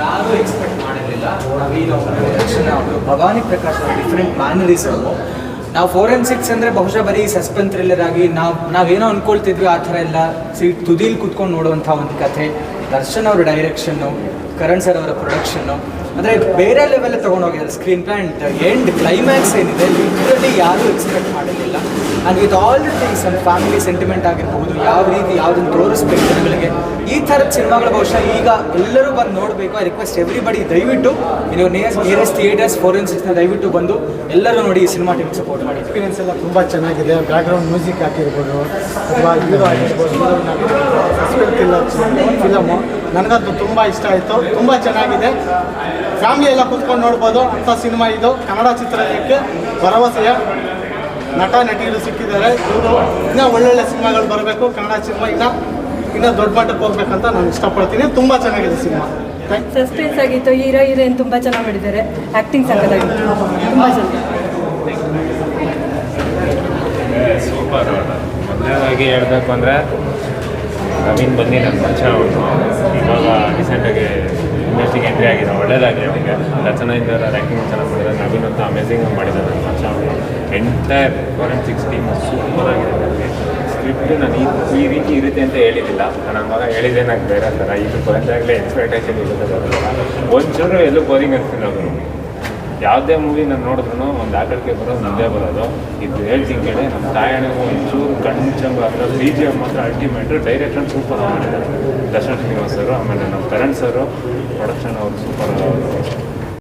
ಯಾರು ಎಕ್ಸ್ಪೆಕ್ಟ್ ಮಾಡಿರಲಿಲ್ಲ. ನವೀನ್ ಅವರ ಅವರು, ಭವಾನಿ ಪ್ರಕಾಶ್ ಅವರ ಡಿಫ್ರೆಂಟ್ ಮ್ಯಾನರಿಸಮ್ ನಾವು ಫೋರೆನ್ಸಿಕ್ಸ್ ಅಂದರೆ ಬಹುಶಃ ಬರೀ ಸಸ್ಪೆನ್ಸ್ ಥ್ರಿಲ್ಲರ್ ಆಗಿ ನಾವು ನಾವೇನೋ ಅಂದ್ಕೊಳ್ತಿದ್ವಿ ಆ ಥರ ಎಲ್ಲ. ಸೀಟ್ ತುದಿಲಿ ಕುತ್ಕೊಂಡು ನೋಡುವಂಥ ಒಂದು ಕಥೆ. ದರ್ಶನ್ ಅವರ ಡೈರೆಕ್ಷನ್ನು ಕರಣ್ ಸರ್ ಅವರ ಪ್ರೊಡಕ್ಷನ್ನು ಅಂದರೆ ಬೇರೆ ಲೆವೆಲ್ ತೊಗೊಂಡೋಗಿದ್ದಾರೆ ಸ್ಕ್ರೀನ್ ಪ್ಲೇ ಎಂಡ್ ಕ್ಲೈಮ್ಯಾಕ್ಸ್ ಏನಿದೆ ಲಿಟ್ರಲಿ ಯಾರೂ ಎಕ್ಸ್ಪೆಕ್ಟ್ ಮಾಡಿರಲಿಲ್ಲ and with all the things ಒಂದು ಫ್ಯಾಮಿಲಿ ಸೆಂಟಿಮೆಂಟ್ ಆಗಿರ್ಬೋದು, ಯಾವ ರೀತಿ ಯಾವುದನ್ನು ತೋರಿಸ್ಬೇಕು ಜನಗಳಿಗೆ, ಈ ಥರದ ಸಿನಿಮಾಗಳು ಬಹುಶಃ ಈಗ ಎಲ್ಲರೂ ಬಂದು ನೋಡಬೇಕು. ಐ ರಿಕ್ವೆಸ್ಟ್ ಎವ್ರಿಬಡಿ ದಯವಿಟ್ಟು ನೀವು ನಿಯರ್ ನಿಯರೆಸ್ಟ್ ಥಿಯೇಟರ್ಸ್ ಫೋರೆನ್ಸಿಕ್ಸ್ನ ದಯವಿಟ್ಟು ಬಂದು ಎಲ್ಲರೂ ನೋಡಿ ಈ ಸಿನಿಮಾ ಟೀಮ್ ಸಪೋರ್ಟ್ ಮಾಡಿ. ಎಕ್ಸ್ಪೀರಿಯನ್ಸ್ ಎಲ್ಲ ತುಂಬ ಚೆನ್ನಾಗಿದೆ. ಬ್ಯಾಕ್ಗ್ರೌಂಡ್ ಮ್ಯೂಸಿಕ್ ಹಾಕಿರ್ಬೋದು ಇದು ಆಗಿರ್ಬೋದು. ಫಿಲಮು ನನಗದು ತುಂಬ ಇಷ್ಟ ಆಯಿತು. ತುಂಬ ಚೆನ್ನಾಗಿದೆ. ಫ್ಯಾಮಿಲಿ ಎಲ್ಲ ಕೂತ್ಕೊಂಡು ನೋಡ್ಬೋದು. ಅಂಥ ಸಿನಿಮಾ ಇದು. ಕನ್ನಡ ಚಿತ್ರರಂಗಕ್ಕೆ ಭರವಸೆಯ ನಟ ನಟಿಗಳು ಸಿಕ್ಕಿದ್ದಾರೆ. ಇವರು ಇನ್ನೂ ಒಳ್ಳೊಳ್ಳೆ ಸಿನಿಮಾಗಳು ಬರಬೇಕು. ಕನ್ನಡ ಸಿನಿಮಾ ಇನ್ನೂ ಇನ್ನೂ ದೊಡ್ಡ ಮಟ್ಟಕ್ಕೆ ಹೋಗ್ಬೇಕಂತ ನಾನು ಇಷ್ಟಪಡ್ತೀನಿ. ತುಂಬ ಚೆನ್ನಾಗಿದೆ ಸಿನಿಮಾ. ಸಸ್ಪೆನ್ಸ್ ಆಗಿತ್ತು. ಹೀರೋ ಹೀರೋಯಿನ್ ತುಂಬ ಚೆನ್ನಾಗಿ ಮಾಡಿದ್ದಾರೆ. ಆ್ಯಕ್ಟಿಂಗ್ ಸಕ್ಕತ್ತಾಗಿತ್ತು ತುಂಬ ಚೆನ್ನಾಗಿ ಸೂಪರ್ ಮೊದಲನೇದಾಗಿ ಹೇಳಬೇಕು ಅಂದರೆ ನವೀನ್ ಬಂದು ನನ್ನ ಪರಿಚಯ ಅವನು ಇವಾಗ ರೀಸೆಂಟಾಗಿ ಇಂಡಸ್ಟ್ರಿಗೆ ಎಂಟ್ರಿ ಆಗಿದೆ ಒಳ್ಳೇದಾಗಲಿ ಅವನಿಗೆ. ರಚನೆಯಿಂದ ರ್ಯಾಂಕಿಂಗ್ ಚೆನ್ನಾಗಿ ಮಾಡಿದ್ದಾರೆ ನವೀನ್ ಅಂತ ಅಮೇಝಿಂಗ್ ಮಾಡಿದ್ದಾರೆ ನನ್ನ ಪರಿಚಯ ಅವನು. ಎಂಟೈರ್ ಫೋರೆನ್ಸಿಕ್ಸ್ ಟೀಮ್ ಸೂಪರ್ ಆಗಿದೆ ನನಗೆ ಸ್ಕ್ರಿಪ್ಟ್ ನಾನು ಈ ಈ ರೀತಿ ಇರುತ್ತೆ ಅಂತ ಹೇಳಿದ್ದಿಲ್ಲ. ನಾನು ಮಗ ಹೇಳಿದೆ ನಂಗೆ ಬೇರೆ ಥರ. ಇದು ಬಂದಾಗಲೇ ಎಕ್ಸ್ಪೆಕ್ಟೇಷನ್ ಇರುತ್ತೆ. ಬರೋದಿಲ್ಲ ಒಂಚೂರು ಎಲ್ಲೂ ಬೋರಿಂಗ್ ಆಗ್ತಿಲ್ಲ ಅವರು ಯಾವುದೇ ಮೂವಿ ನಾನು ನೋಡಿದ್ರು ಒಂದು ಆಟಕ್ಕೆ ಬರೋದು ನಮ್ಮದೇ ಬರೋದು. ಇದು ಹೇಳ್ತೀನಿ ಕೇಳಿ ನಮ್ಮ ತಾಯಣಿಗೂ ಒಂಚೂರು ಕಣ್ಚಂಬ ಅಂದ್ರೆ ಬಿ ಜಿ ಎಂ ಮಾತ್ರ ಅಲ್ಟಿಮೇಟ್ ಡೈರೆಕ್ಷನ್ ಸೂಪರ್ ಮಾಡಿದ್ದಾರೆ ದರ್ಶನ್ ಶ್ರೀನಿವಾಸ್ ಸರು, ಆಮೇಲೆ ನಮ್ಮ ಕರಣ್ ಸರು ಪ್ರೊಡಕ್ಷನ್ ಅವರು ಸೂಪರ್